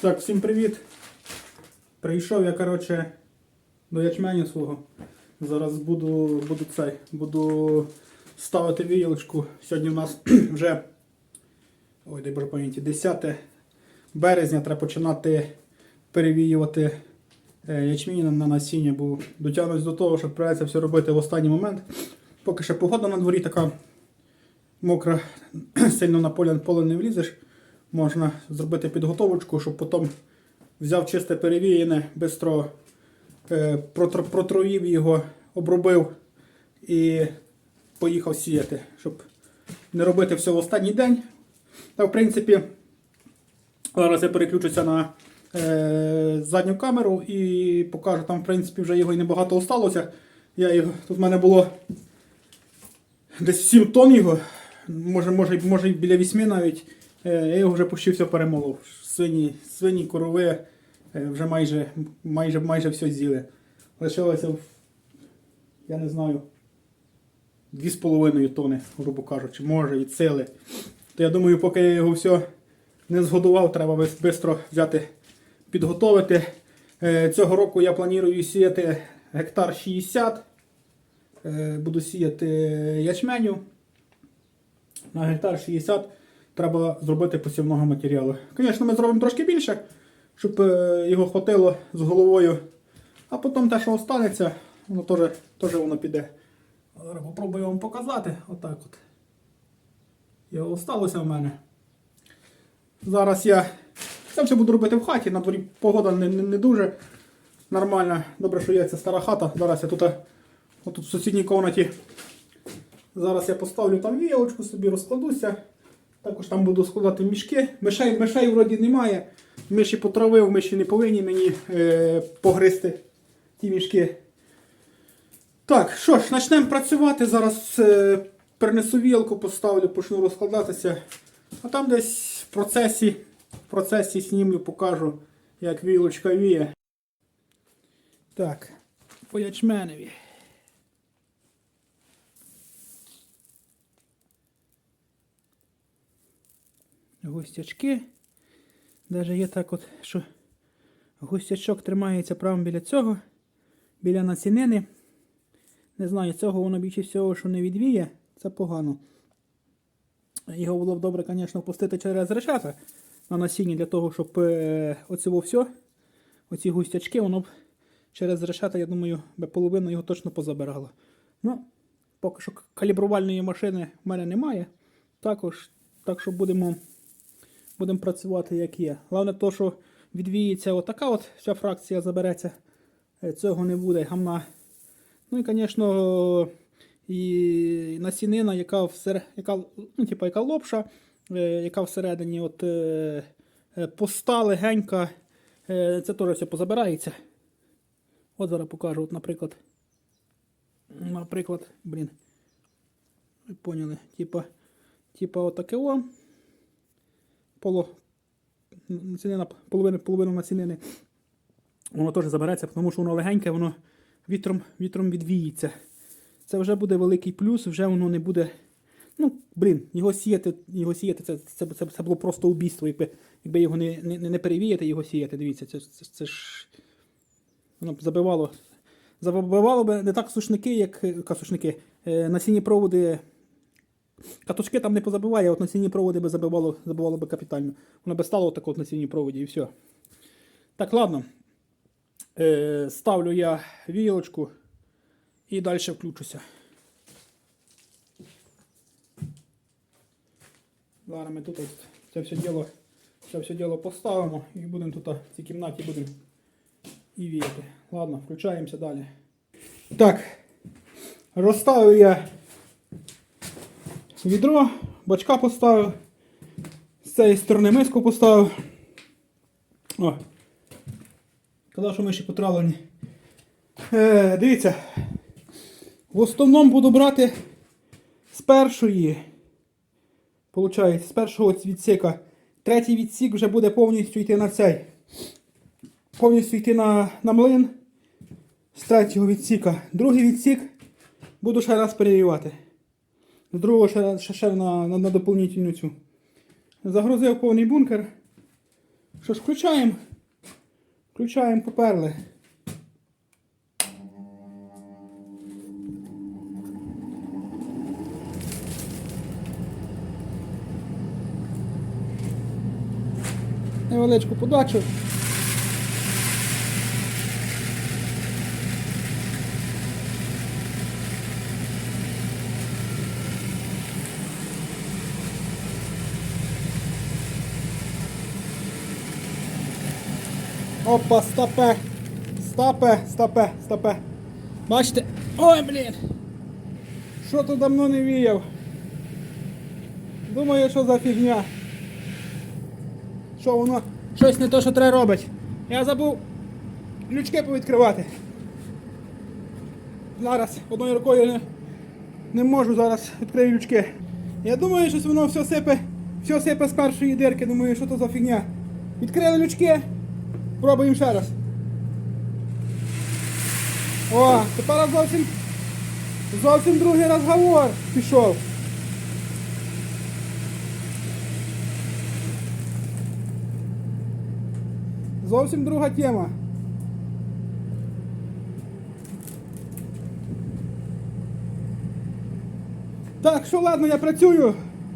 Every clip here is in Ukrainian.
Так, всім привіт. Прийшов я, коротше, до ячменю свого. Зараз буду, буду цей, буду ставити віялочку. Сьогодні у нас вже ой, дай Боже пам'яті, 10 березня треба починати перевіювати е, ячмінь на- на насіння, бо дотягнусь до того, що придеться все робити в останній момент. Поки ще погода на дворі така мокра, сильно на поле, поле не влізеш. Можна зробити підготовочку, щоб потім взяв чисте перевіяне, швидко е, протруїв його, обробив і поїхав сіяти, щоб не робити все в останній день. Та, в принципі, зараз я переключуся на е, задню камеру і покажу, там, в принципі, вже його і небагато осталося. Я його, тут в мене було десь 7 тонн його, може, може, може біля 8 навіть. Е, Я його вже почти все перемолов. Свині, свині корови е, вже майже, майже, майже все з'їли. Лишилося, я не знаю, 2,5 тони, грубо кажучи, може і цили. То я думаю, поки я його все не згодував, треба швидко взяти, підготовити. Е, Цього року я планую сіяти гектар 60. Е, Буду сіяти ячменю. На гектар 60 треба зробити посівного матеріалу. Звісно, ми зробимо трошки більше, щоб е, його хватило з головою. А потім те, що останеться, воно теж, теж воно піде. Зараз попробую вам показати. Отак от. Його осталося в мене. Зараз я це все буду робити в хаті, на дворі погода не, не, не дуже нормальна. Добре, що є ця стара хата. Зараз я тут, е, отут в сусідній кімнаті. Зараз я поставлю там віялочку собі, розкладуся. Також там буду складати мішки. Мишей, мишей вроді немає. Миші потравив, миші не повинні мені е, погризти ті мішки. Так, що ж, почнемо працювати. Зараз е, перенесу вілку, поставлю, почну розкладатися. А там десь в процесі, в процесі знімлю, покажу, як вілочка віє. Так, по ячменеві. Густячки. Даже є так от, що густячок тримається прямо біля цього, біля насінини. Не знаю, цього воно більше всього, що не відвіє, це погано. Його було б добре, звісно, пустити через решета на насінні для того, щоб е, оцього все, оці густячки, воно б через решета, я думаю, би половину його точно позабирало. Ну, поки що калібрувальної машини в мене немає. Також, так що будемо, будемо працювати як є. Головне, то, що відвіється отака от вся фракція забереться. Е, Цього не буде гамна. Ну і, звісно, і насінина, яка всер... яка, ну, типу, яка лопша, е, яка всередині от, е, поста легенька, це теж все позабирається. От зараз покажу, от, наприклад. Наприклад, блін. Ви поняли, типа, типа отаке о. Поло. Насінина, половина, половина насінини. Воно теж забереться, тому що воно легеньке, воно вітром, вітром відвіється. Це вже буде великий плюс, вже воно не буде. Ну, блін, його сіяти, його сіяти це, це, це, це було просто убійство, якби, якби його не, не, не перевіяти, його сіяти. Дивіться, це, це, це ж. Воно б забивало. Забивало б не так сушники, як е, сушники. Е, насінні проводи. Катушки там не позабиває, от насінні проводи би забивало, забивало би капітально. Воно би стало так от насінні проводі і все. Так, ладно. Е, ставлю я віялочку і далі включуся. Зараз ми тут це все діло, це все діло поставимо і будемо тут в цій кімнаті будемо і віяти. Ладно, включаємося далі. Так, розставив я відро, бачка поставив, з цієї сторони миску поставив. О, Казав, що ми ще потравлені. Е, дивіться. В основному буду брати з першої. Получається, з першого відсіка. Третій відсік вже буде повністю йти на цей. Повністю йти на, на млин. З третього відсіка. Другий відсік буду ще раз перевівати. З другого ще, ще, на, на, на доповнительну цю. Загрузив повний бункер. Що ж, включаємо. Включаємо, поперли. Невеличку подачу. Опа, стопе. Стопе, стопе, стопе. Бачите? Ой, блін. Що тут давно не віяв? Думаю, що за фігня. Що воно щось не то, що треба робить. Я забув лючки повідкривати. Зараз одною рукою не, не можу зараз відкрию лючки. Я думаю, що воно все сипе, все сипе з першої дирки. Думаю, що то за фігня. Відкрили лючки. Пробуємо ще раз. О, тепер зовсім зовсім другий розговор пішов. Зовсім друга тема. Так, що ладно, я працюю.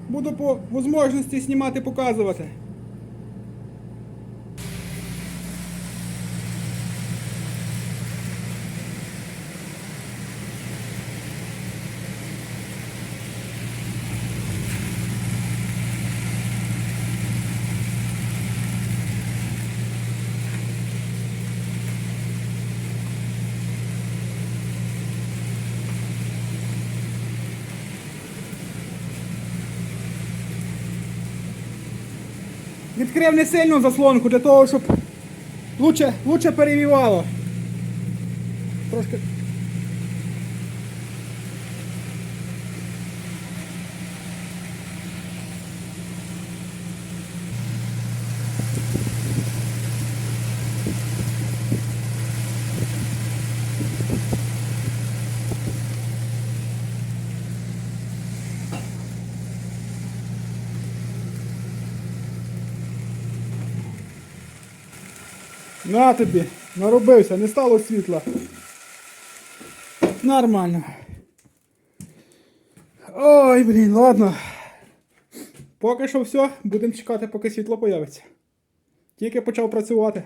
Буду по можливості знімати, показувати. Відкрив не сильно заслонку для того, щоб лучше, лучше перевівало. Трошки. На тобі, наробився, не стало світла. Нормально. Ой, блін, ладно. Поки що все, будемо чекати, поки світло появиться. Тільки почав працювати.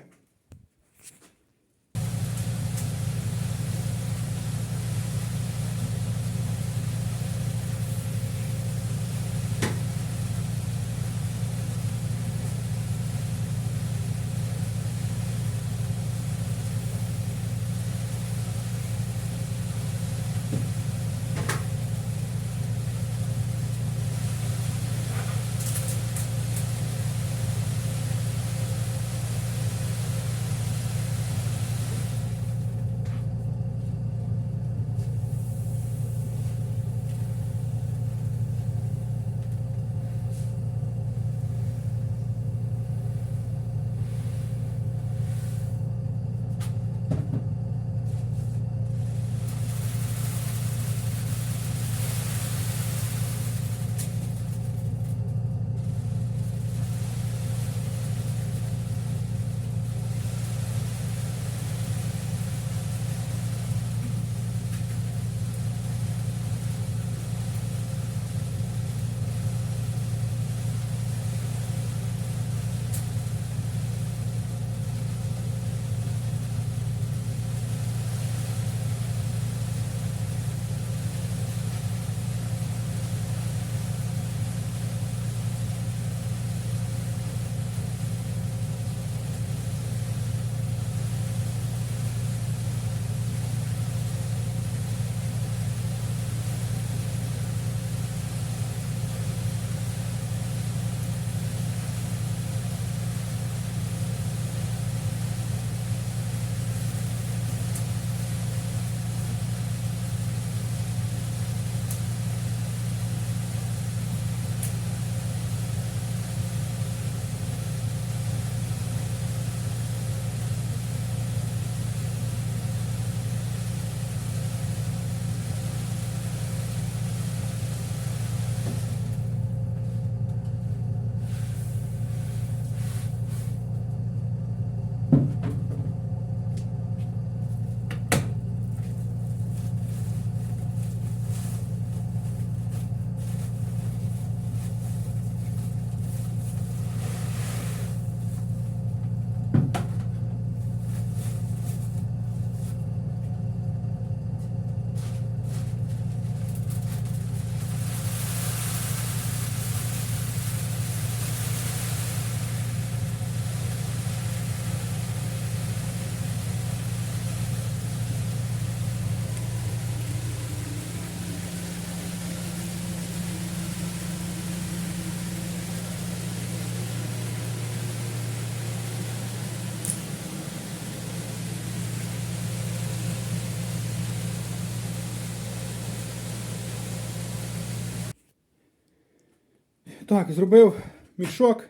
Так, зробив мішок.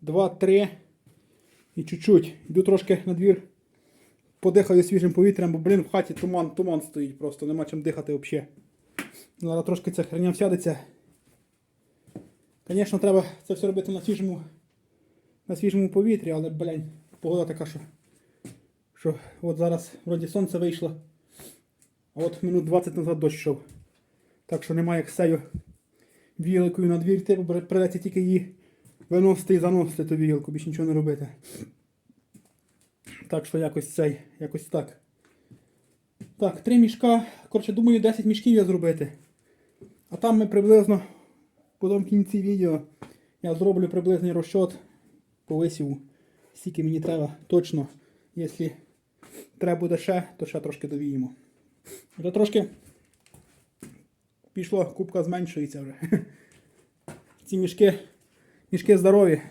Два, три. І чуть-чуть. Йду трошки на двір. Подихаю свіжим повітрям, бо, блін, в хаті туман, туман стоїть просто, нема чим дихати взагалі. Зараз трошки ця херня всядеться. Звісно, треба це все робити на свіжому, на свіжому повітрі, але, блін, погода така, що, що от зараз вроді сонце вийшло, а от минут 20 назад дощ йшов. Так що немає як цією віликою на двір йти, бо придеться тільки її виносити і заносити ту вілку, більше нічого не робити. Так що якось цей, якось так. Так, три мішка. Коротше, думаю, 10 мішків я зробити. А там ми приблизно потім в кінці відео я зроблю приблизний розчот по висіву. Скільки мені треба точно. Якщо треба буде ще, то ще трошки довіємо. Вже трошки пішло, кубка зменшується вже. Ці мішки, мішки здорові.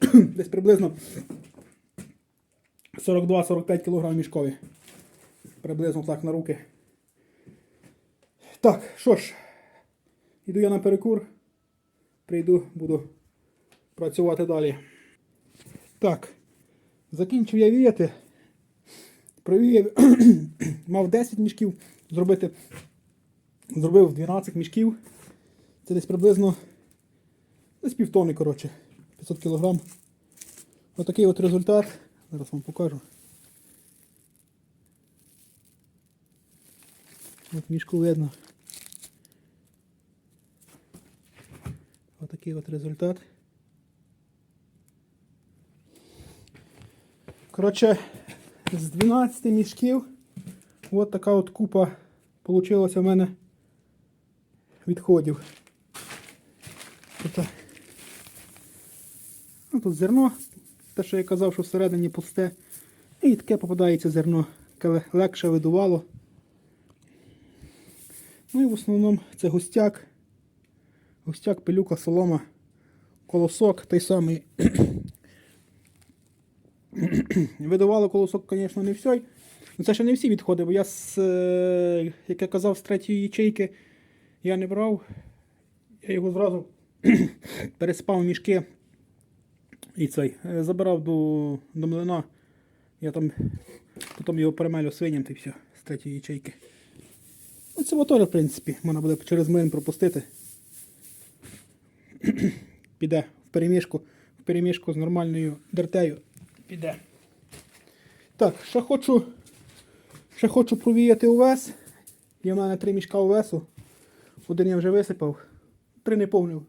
Десь приблизно 42-45 кг мішкові. Приблизно так на руки. Так, що ж, іду я на перекур. Прийду, буду працювати далі. Так, закінчив я віяти. Провіяв, мав 10 мішків зробити. Зробив 12 мішків. Це десь приблизно десь півтони, коротше, 500 кг. Отакий от результат. Зараз вам покажу. От мішку видно. Отакий от результат. Коротше, з 12 мішків от така от купа получилася в мене відходів. Тут, ну, тут зерно, те, що я казав, що всередині пусте. І таке попадається зерно, яке легше видувало. Ну і в основному це густяк. Густяк, пилюка, солома, колосок той самий. Видавало колосок, звісно, не все. Ну це ще не всі відходи, бо я, з, е, як я казав, з третьої ячейки я не брав. Я його зразу переспав мішки і цей. е, Забирав до, до млина. Я там потім його перемелю свиням й все з третьої ячейки. Ну, це моторі, в принципі, можна буде через млин пропустити. Піде в перемішку, в перемішку з нормальною дертею. Піде. Так, ще хочу, ще хочу провіяти увес. Є в мене три мішка увесу. Один я вже висипав. Три не повнив.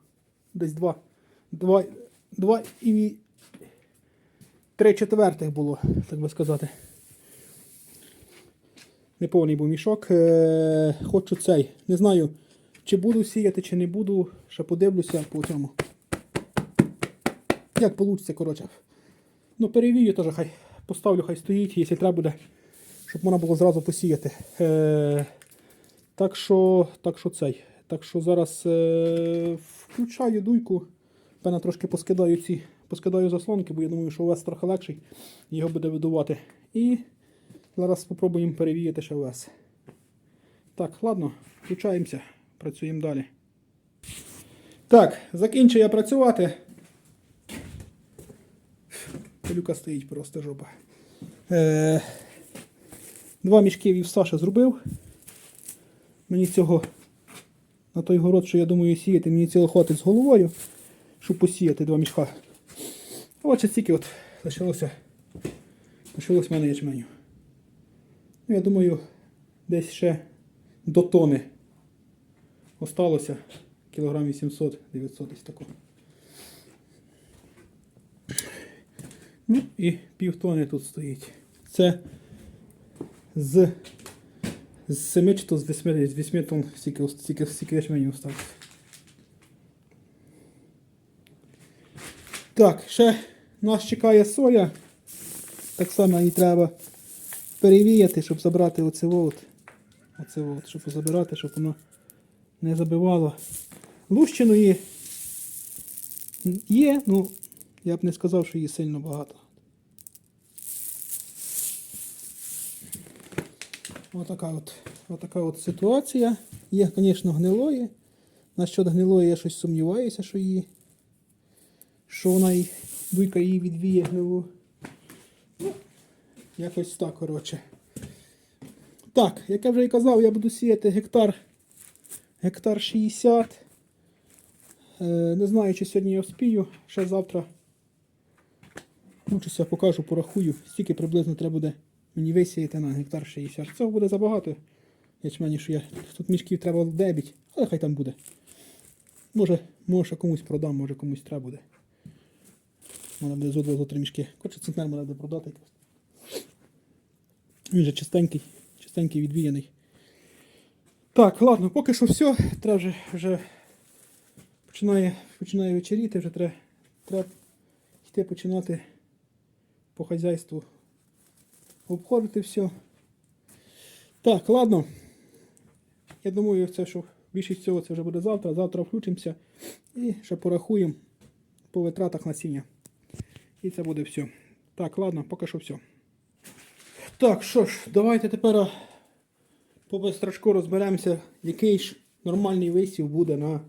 Десь два. Два, два і три четвертих було, так би сказати. Неповний був мішок. Е, хочу цей. Не знаю, чи буду сіяти, чи не буду. Ще подивлюся по цьому. Як вийде, коротше. Ну, перевію теж, хай поставлю, хай стоїть, якщо треба буде, щоб можна було зразу посіяти. Е, так що, так що цей. Так що зараз е, включаю дуйку. Певно, трошки поскидаю ці, поскидаю заслонки, бо я думаю, що увес трохи легший, його буде видувати. І зараз спробуємо перевіяти ще увес. Так, ладно, включаємося, працюємо далі. Так, закінчу я працювати. Пилюка стоїть просто жопа. Е, два мішки вів Саша зробив. Мені цього на той город, що я думаю сіяти, мені цього хватить з головою, щоб посіяти два мішка. От ще стільки от лишилося. Лишилось в мене ячменю. Ну, я думаю, десь ще до тони осталося. Кілограм 800-900 десь тако. Ну і півтони тут стоїть. Це з, з 7 чи то з 8, з 8 тонн стільки, стільки, стільки. Так, ще нас чекає соя. Так само її треба перевіяти, щоб забрати оце от. Оце от, щоб забирати, щоб воно не забивало. Лущиної є, ну я б не сказав, що її сильно багато. Отака от, отака от ситуація. Є, звісно, гнилої. Насчет гнилої я щось сумніваюся, що її. Що вона й дуйка її відвіє гнилу. Ну, якось так, коротше. Так, як я вже і казав, я буду сіяти гектар. Гектар 60. Е, не знаю, чи сьогодні я вспію, ще завтра. Мучуся, покажу, порахую, скільки приблизно треба буде мені висіяти на гектар 60. Цього буде забагато. Ячмені, що я тут мішків треба 9, але хай там буде. Може, може комусь продам, може комусь треба буде. Мене буде зо два зо три мішки. Коротше, центнер мене буде продати. Він же чистенький, чистенький відвіяний. Так, ладно, поки що все. Треба вже, вже починає, починає вечеріти, вже треба, треба йти починати по хазяйству обходити все. Так, ладно. Я думаю, це що більшість цього це вже буде завтра. Завтра включимося і ще порахуємо по витратах насіння. І це буде все. Так, ладно, поки що все. Так, що ж, давайте тепер по безстрашку розберемося, який ж нормальний висів буде на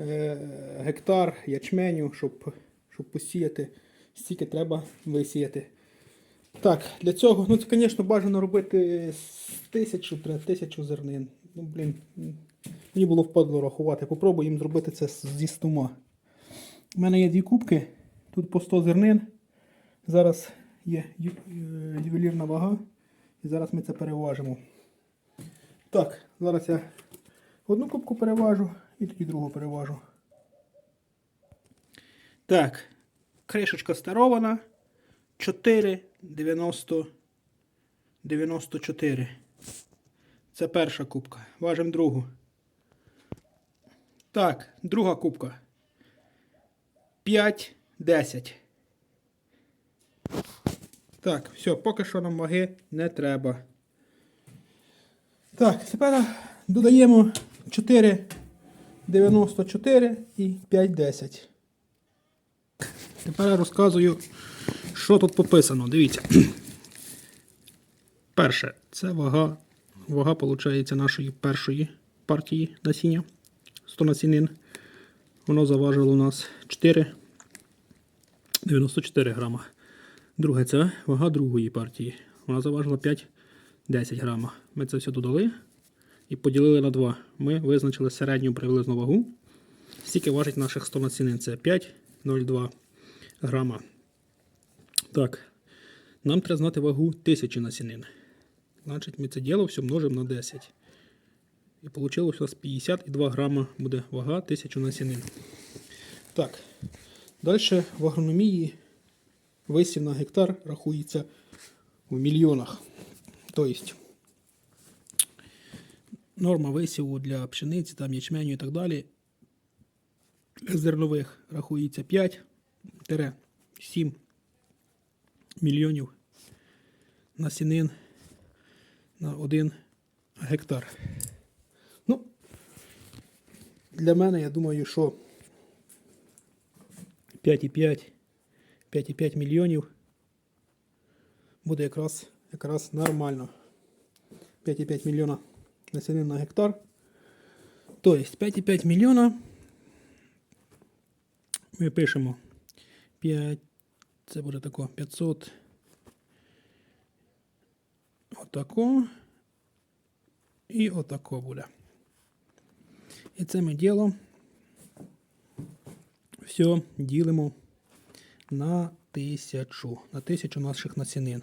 е, гектар ячменю, щоб, щоб посіяти, стільки треба висіяти. Так, для цього, ну це, звісно, бажано робити з тисячу, тисячу зернин. Ну, блін, мені було впадло рахувати. Попробую їм зробити це зі стома. У мене є дві кубки, тут по 100 зернин. Зараз є ю- е, ювелірна вага. І зараз ми це переважимо. Так, зараз я одну кубку переважу і тоді другу переважу. Так, кришечка старована. 4, 90, 94. Це перша кубка. Важимо другу. Так, друга кубка. 5, 10. Так, все, поки що нам ваги не треба. Так, тепер додаємо 4, 94 і 5, 10. Тепер розказую, що тут пописано. Дивіться. Перше, це вага. Вага, виходить, нашої першої партії насіння. 100 насінин. Воно заважило у нас 4, 94 грама. Друге, це вага другої партії. Вона заважила 5, 10 грама. Ми це все додали і поділили на 2. Ми визначили середню приблизну вагу. Скільки важить наших 100 насінин? Це 5,02 грама. Так, нам треба знати вагу 1000 насінин. Значить, ми це діло все множимо на 10. І вийшло у нас 52 грама буде вага 1000 насінин. Так, далі в агрономії висів на гектар рахується в мільйонах. Тобто, норма висіву для пшениці, там, ячменю і так далі. Зернових рахується 5-7 мільйонів насінин на один гектар. Ну, для мене, я думаю, що 5,5 5,5 мільйонів буде якраз, якраз нормально. 5,5 мільйона насінин на гектар. Тобто 5,5 мільйона ми пишемо 5, це буде тако 500. Отако. І отако буде. І це ми діло все ділимо на тисячу. На тисячу наших насінин.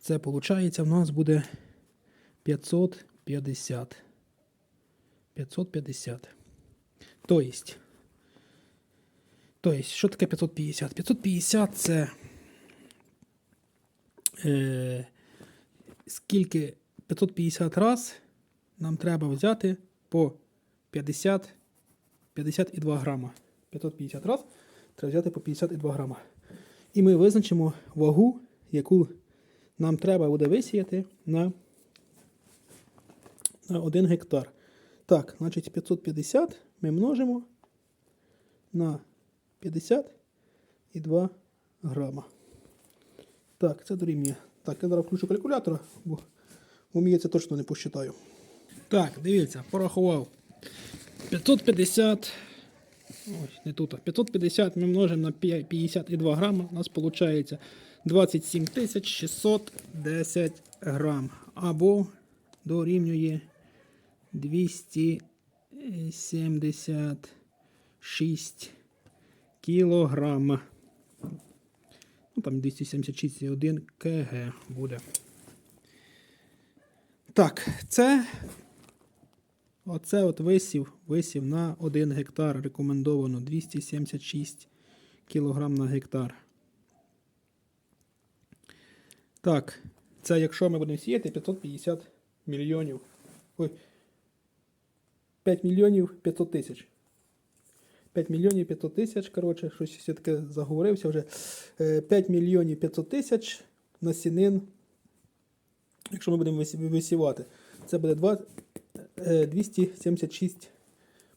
Це виходить, в нас буде 550. 550. Тобто, тобто, що таке 550? 550 це е, скільки 550 раз нам треба взяти по 50 52 грама. 550 раз треба взяти по 52 грама. І ми визначимо вагу, яку нам треба буде висіяти на, на 1 гектар. Так, значить 550 ми множимо на 52 грама. Так, це дорівнює. Так, я зараз включу калькулятора, бо бо мені це точно не посчитаю. Так, дивіться, порахував. 550. Ось, не тут. 550 ми множимо на 52 грама. У нас виходить 27 тисяч 610 грам. Або дорівнює 276 кілограма. Ну, там 276,1 кг буде. Так, це Оце от висів, висів на 1 гектар рекомендовано 276 кг на гектар. Так, це якщо ми будемо сіяти 550 мільйонів. Ой, 5 мільйонів 500 тисяч. 5 мільйонів 500 тисяч, коротше, щось все таке заговорився вже. Е, 5 мільйонів 500 тисяч насінин. Якщо ми будемо висівати, це буде 2, Е, 276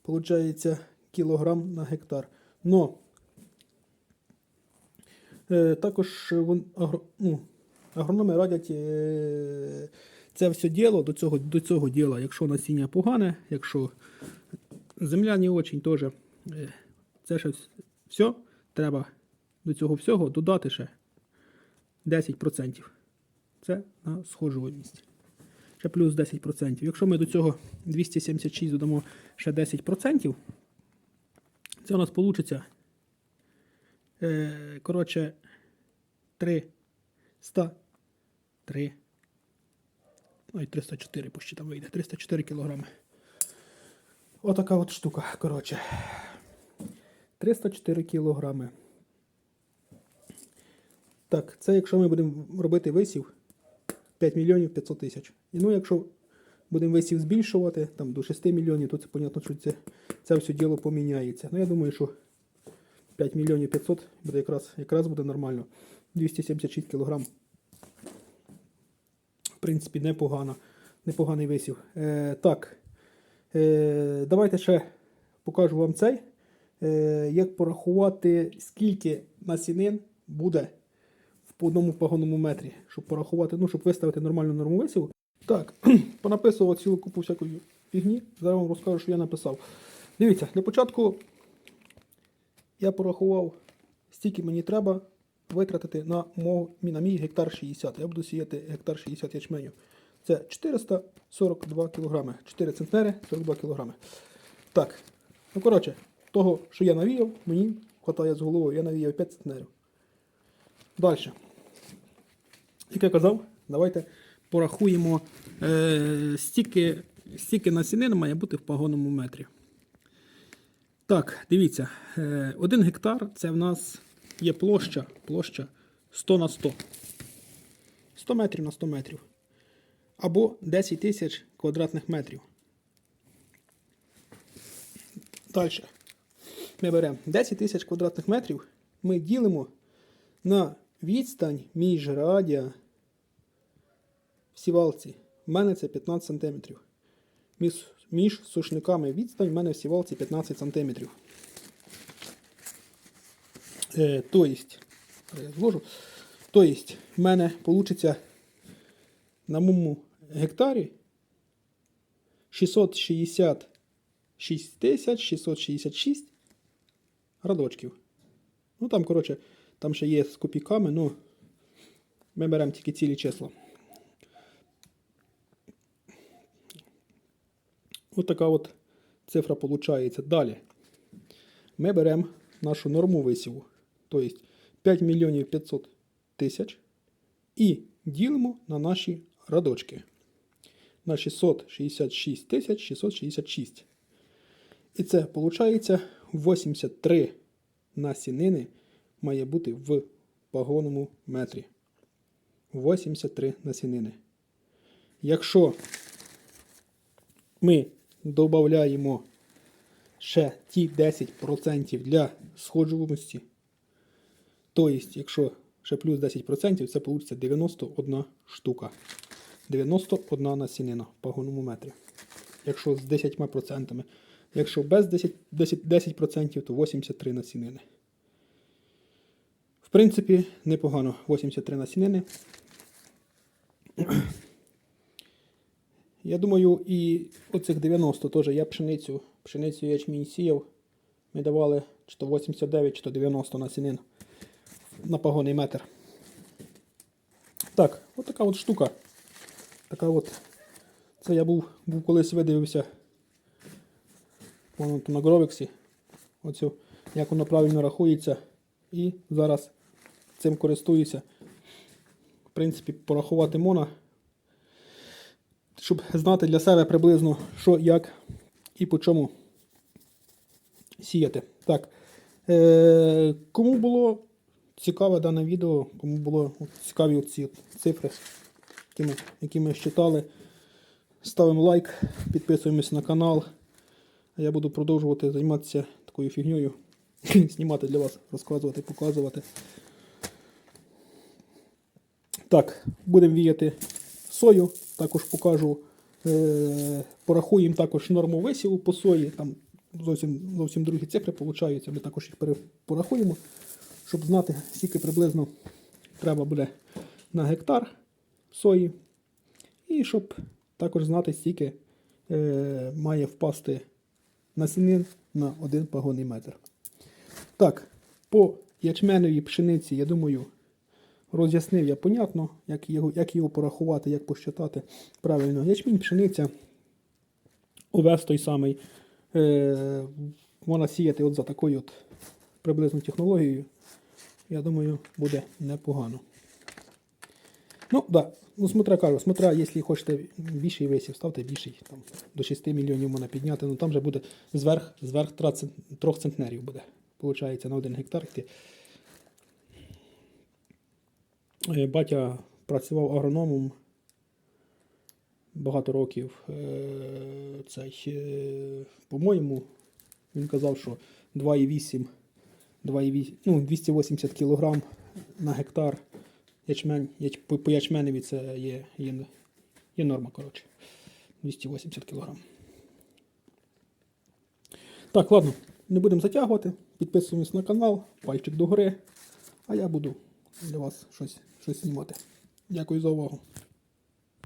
получається, кілограм на гектар. Но е, також вон, агро, ну, агрономи радять е, це все діло до цього, до цього діла, якщо насіння погане, якщо земля не очень теж, е, це ще все, треба до цього всього додати ще 10%. Це на схожуваність ще плюс 10%. Якщо ми до цього 276 додамо ще 10%, це у нас вийде, е, коротше, 300, 3, ой, 304 почти там вийде, 304 кілограми. Отака от штука, коротше. 304 кілограми. Так, це якщо ми будемо робити висів 5 мільйонів 500 тисяч. І ну, якщо будемо висів збільшувати там, до 6 мільйонів, то це понятно, що це, це все діло поміняється. Ну, я думаю, що 5 мільйонів 500 буде якраз, якраз буде нормально. 276 кілограм. В принципі, непогано. Непоганий висів. Е, так. Е, давайте ще покажу вам цей. Е, як порахувати, скільки насінин буде по одному пагонному метрі, щоб порахувати, ну, щоб виставити нормальну норму висіву. Так, понаписував цілу купу всякої фігні. Зараз вам розкажу, що я написав. Дивіться, для початку я порахував, стільки мені треба витратити на, мов, на мій гектар 60. Я буду сіяти гектар 60 ячменю. Це 442 кг. 4 центнери, 42 кг. Так, ну коротше, того, що я навіяв, мені хватає з головою, я навіяв 5 центнерів. Далі. Як я казав, давайте порахуємо, е, стільки, стільки насінин має бути в пагонному метрі. Так, дивіться, е, один гектар це в нас є площа, площа 100 на 100. 100 метрів на 100 метрів. Або 10 тисяч квадратних метрів. Далі. Ми беремо 10 тисяч квадратних метрів, ми ділимо на відстань між радіа в сівалці. У мене це 15 см. Між, між сушниками відстань в мене в сівалці 15 см. Е, то есть, я зложу. То есть, в мене вийде на моєму гектарі 666 тисяч 666 радочків. Ну там, коротше, там ще є з копійками, ну ми беремо тільки цілі числа. Ось така от цифра виходить. Далі ми беремо нашу норму висіву, тобто 5 мільйонів 500 тисяч, і ділимо на наші радочки. На 666 тисяч 666. І це виходить 83 насінини має бути в пагонному метрі. 83 насінини. Якщо ми додаємо ще ті 10% для сходжуваності, то є, якщо ще плюс 10%, це вийде 91 штука. 91 насінина в пагонному метрі. Якщо з 10%. Якщо без 10%, 10%, 10% то 83 насінини. В принципі, непогано. 83 насінини. Я думаю, і оцих 90 теж я пшеницю, пшеницю ячмінь сіяв. Ми давали чи то 89, чи то 90 на сінин на погонний метр. Так, от така от штука. Така от. Це я був, був колись видивився воно на Гровексі. Оцю, як воно правильно рахується. І зараз цим користуюся. В принципі, порахувати можна, щоб знати для себе приблизно, що, як і по чому сіяти. Так. Е, кому було цікаве дане відео, кому було цікаві ці цифри, які ми, які ми считали, ставимо лайк, підписуємось на канал. А я буду продовжувати займатися такою фігньою. Знімати для вас, розказувати, показувати. Так, будемо віяти сою. Також покажу, е, порахуємо також норму висіву по сої. Там зовсім, зовсім другі цифри получаються. Ми також їх порахуємо, щоб знати, скільки приблизно треба буде на гектар сої. І щоб також знати, скільки е, має впасти насінин на один пагонний метр. Так, по ячменовій пшениці, я думаю, роз'яснив я понятно, як його, як його порахувати, як посчитати правильно. Ячмінь, пшениця, овес той самий. Е, можна сіяти от за такою от приблизно технологією. Я думаю, буде непогано. Ну, да. Ну, смотря кажу, смотря, якщо хочете більший висів, ставте більший. Там, до 6 мільйонів можна підняти, ну там вже буде зверх, зверх 3 центнерів буде. Получається на 1 гектар. Е, Батя працював агрономом багато років. Е, е, по-моєму, він казав, що 2,8, 2,8, ну, 280 кг на гектар ячмень, яч, по, по ячменеві це є, є, є норма, коротше. 280 кг. Так, ладно, не будемо затягувати. Підписуємось на канал, пальчик догори, а я буду для вас щось, щось знімати. Дякую за увагу.